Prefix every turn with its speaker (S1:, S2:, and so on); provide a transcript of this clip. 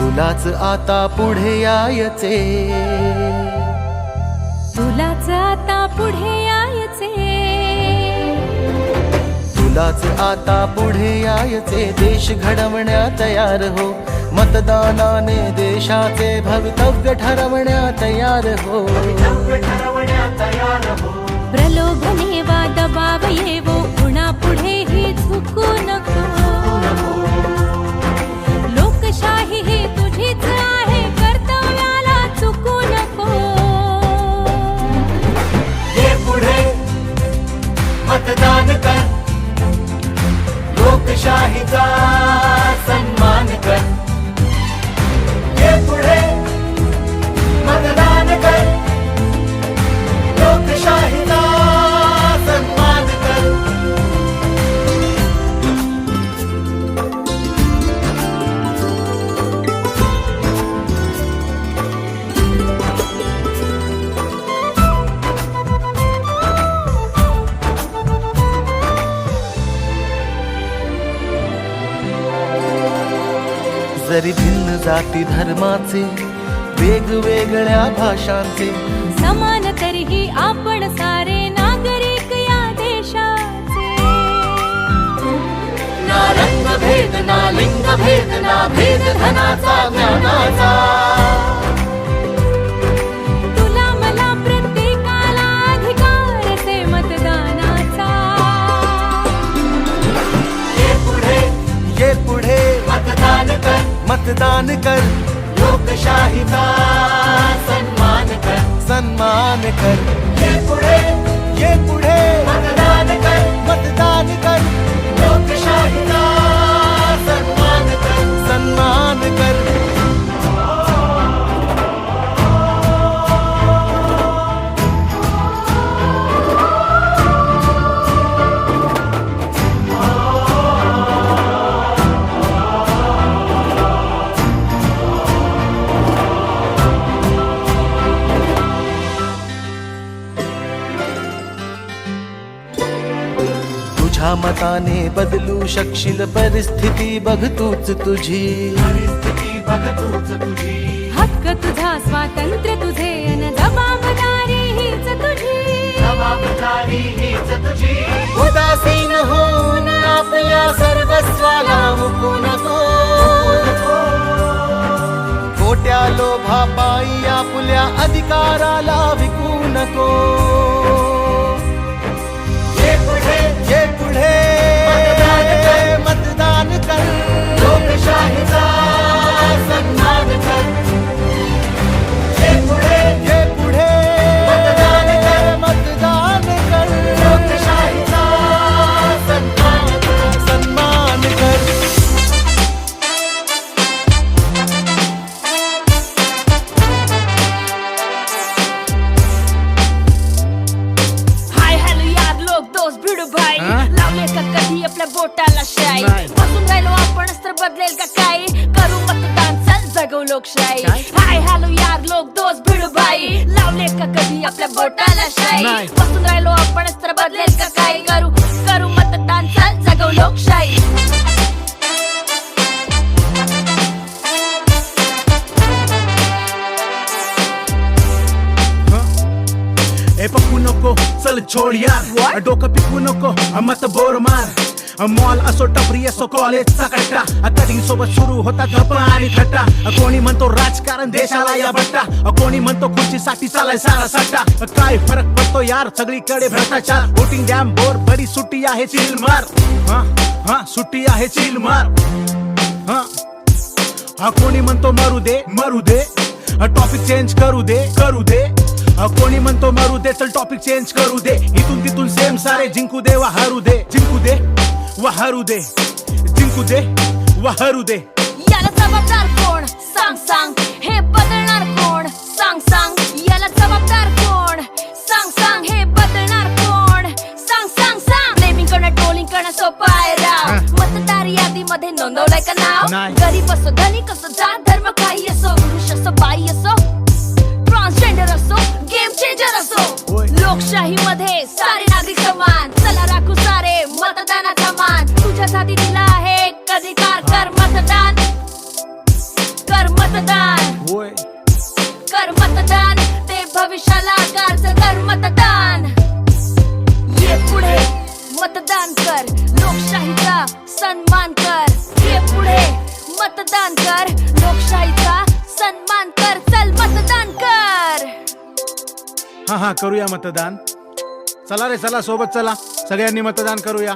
S1: तुलाच आता पुढे यायचे.
S2: तुलाच आता पुढे यायचे.
S1: तुलाच आता पुढे यायचे. देश घडवण्या तयार हो. मतदानाने देशाचे भवितव्य ठरवण्या तयार हो.
S2: प्रलोभने वा दबाव येवो.
S1: जरी भिन्न जाती धर्माचे वेगवेगळ्या भाषांचे.
S2: समान तरीही आपण सारे नागरिक या देशाचे.
S1: ना रंग भेद ना लिंग भेद ना भेद धनाचा ज्ञानाचा. मतदान कर। लोकशाहीचा सन्मान कर? सन्मान कर। ये पुढे ये पुढे मतदान कर। मतदान कर। मताने बदलू शकशील परिस्थिती बघ तूच तुझी.
S2: हक्क तुझा स्वातंत्र्य तुझे अन जबाबदारी हीच तुझी.
S1: जबाबदारी हीच तुझी. उदासीन होऊन आपल्या सर्वस्वाला मुकू नको लोभापायी आपल्या अधिकाराला
S3: बदलेल का काही करू मतदान चल जगव लोकशाही
S4: काय?
S3: हाय हॅलो यार लोक दोस्त भिडू भाई लावले का कधी आपल्या बोटाला शाई. बसून राहिलो आपणच तर बदलेल का काही करू करू मतदान चल जगव लोकशाही
S4: ए पप्पू नको चल छोड यार. डोकं पिकू नको मत बोर मार. मॉल असो टपरी असो कॉलेजचा कट्टा. कटिंग सोबत सुरू होता गप्पा आणि खट्टा. कोणी म्हणतो राजकारण देशाला या बट्टा. कोणी म्हणतो खुर्चीसाठी चालाय सारा सट्टा. काय फरक पडतो यार सगळीकडे भ्रष्टाचार. वोटिंग डॅम बोर बरी सुट्टी आहे चिल मार. हा हा सुट्टी आहे चिल मार. हा. हा कोणी म्हणतो मरू दे मरू दे. टॉपिक चेंज करू दे करू दे. कोणी म्हणतो मरू दे चल टॉपिक चेंज करू दे. इथून तिथून सेम सारे जिंकू दे वा हरू दे जिंकू दे. वा हरू दे. जिंकू दे वा हरू दे.
S3: याला जबाबदार कोण? सांग सांग. हे बदलणार कोण? सांग सांग. याला जबाबदार कोण? सांग सांग. हे बदलणार कोण? सांग सांग सांग. नेमिंग करणं टोलिंग करणं सोपं आहे राव. मतदार यादीमध्ये नोंदवलंय का नाव?
S4: नाही.
S3: गरीब असो धनिक असो जात धर्म काही असो पुरुष असो बाई असो. असो गेम चेंजर असो. लोकशाही मध्ये सारे नागरिक समान. चला राखू सारे मतदानाचा मान. तुझ्यासाठी दिला आहे अधिकार कर मतदान. कर कर मतदान. ते भविष्याला कारच कर मतदान. ये पुढे. मतदान कर. लोकशाहीचा सन्मान कर. ये पुढे. मतदान कर. लोकशाहीचा सन्मान कर. चल मतदान कर.
S4: हा हा करूया मतदान. चला रे चला सोबत चला. सगळ्यांनी मतदान करूया.